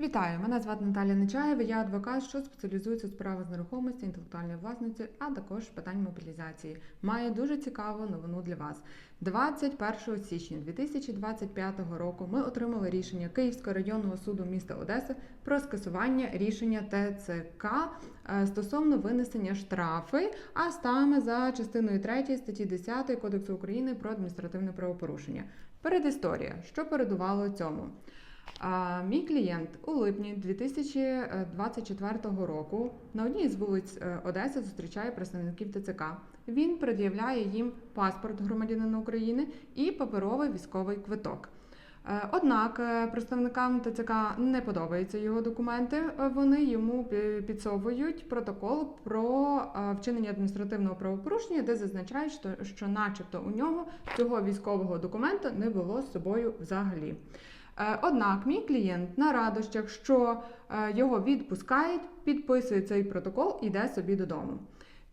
Вітаю! Мене звати Наталя Нечаєва. Я адвокат, що спеціалізується у справах з нерухомості, інтелектуальної власності, а також питань мобілізації. Маю дуже цікаву новину для вас. 21 січня 2025 року ми отримали рішення Київського районного суду міста Одеси про скасування рішення ТЦК е, стосовно винесення штрафи, а саме за частиною 3 статті 10 Кодексу України про адміністративне правопорушення. Передісторія, що передувало цьому. А, Мій клієнт у липні 2024 року на одній з вулиць е, Одеси зустрічає представників ТЦК. Він пред'являє їм паспорт громадянина України і паперовий військовий квиток. Е, Однак е, представникам ТЦК не подобаються його документи. Вони йому підсовують протокол про вчинення адміністративного правопорушення, де зазначають, що, що начебто у нього цього військового документа не було з собою взагалі. Е, Однак мій клієнт на радощах, що е, його відпускають, підписує цей протокол і йде собі додому.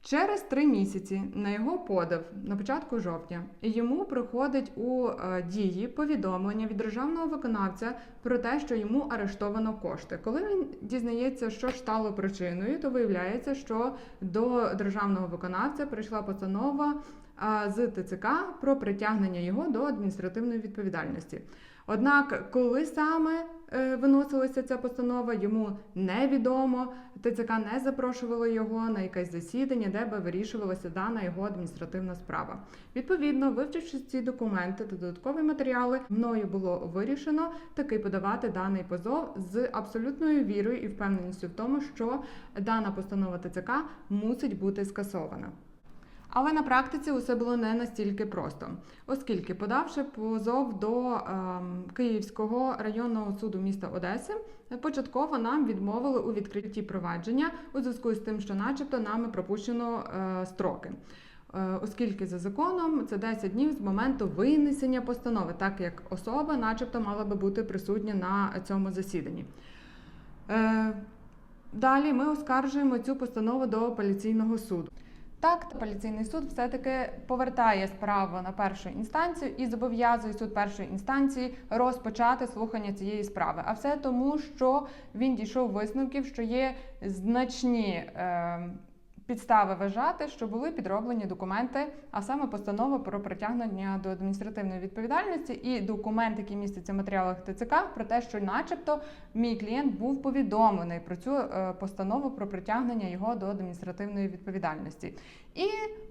Через три місяці на його подав на початку жовтня йому приходить у е, дії повідомлення від державного виконавця про те, що йому арештовано кошти. Коли він дізнається, що ж стало причиною, то виявляється, що до державного виконавця прийшла постанова з ТЦК про притягнення його до адміністративної відповідальності. Однак, коли саме е, виносилася ця постанова, йому невідомо. ТЦК не запрошувало його на якесь засідання, де би вирішувалася дана його адміністративна справа. Відповідно, вивчивши ці документи та додаткові матеріали, мною було вирішено таки подавати даний позов з абсолютною вірою і впевненістю в тому, що дана постанова ТЦК мусить бути скасована. Але на практиці усе було не настільки просто, оскільки, подавши позов до ем, Київського районного суду міста Одеси, початково нам відмовили у відкритті провадження у зв'язку з тим, що, начебто, нами пропущено е, строки. Е, Оскільки за законом це 10 днів з моменту винесення постанови, так як особа, начебто, мала би бути присутня на цьому засіданні. Е, Далі ми оскаржуємо цю постанову до апеляційного суду. Так, апеляційний суд все-таки повертає справу на першу інстанцію і зобов'язує суд першої інстанції розпочати слухання цієї справи. А все тому, що він дійшов висновків, що є значні е, підстави вважати, що були підроблені документи, а саме постанова про притягнення до адміністративної відповідальності і документ, який міститься в матеріалах ТЦК, про те, що, начебто, мій клієнт був повідомлений про цю е, постанову про притягнення його до адміністративної відповідальності. І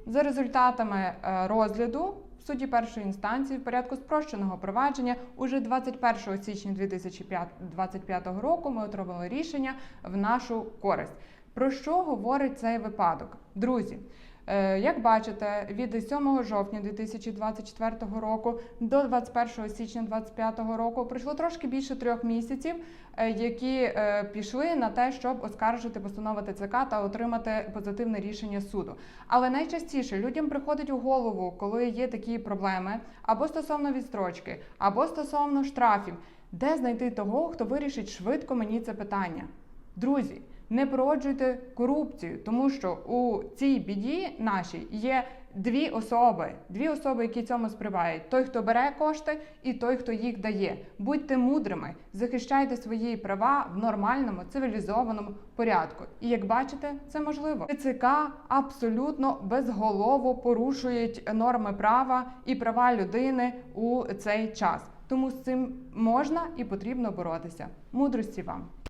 за результатами е, розгляду суді першої інстанції в порядку спрощеного провадження уже 21 січня 2025 року ми отримали рішення в нашу користь. Про що говорить цей випадок? Друзі, е, як бачите, від 7 жовтня 2024 року до 21 січня 2025 року пройшло трошки більше трьох місяців, е, які е, пішли на те, щоб оскаржити постанову ТЦК та отримати позитивне рішення суду. Але найчастіше людям приходить у голову, коли є такі проблеми, або стосовно відстрочки, або стосовно штрафів, де знайти того, хто вирішить швидко мені це питання. Друзі, не породжуйте корупцію, тому що у цій біді нашій є дві особи, дві особи, які цьому сприяють: той, хто бере кошти, і той, хто їх дає. Будьте мудрими, захищайте свої права в нормальному цивілізованому порядку. І як бачите, це можливо. ТЦК абсолютно безголово порушують норми права і права людини у цей час. Тому з цим можна і потрібно боротися. Мудрості вам.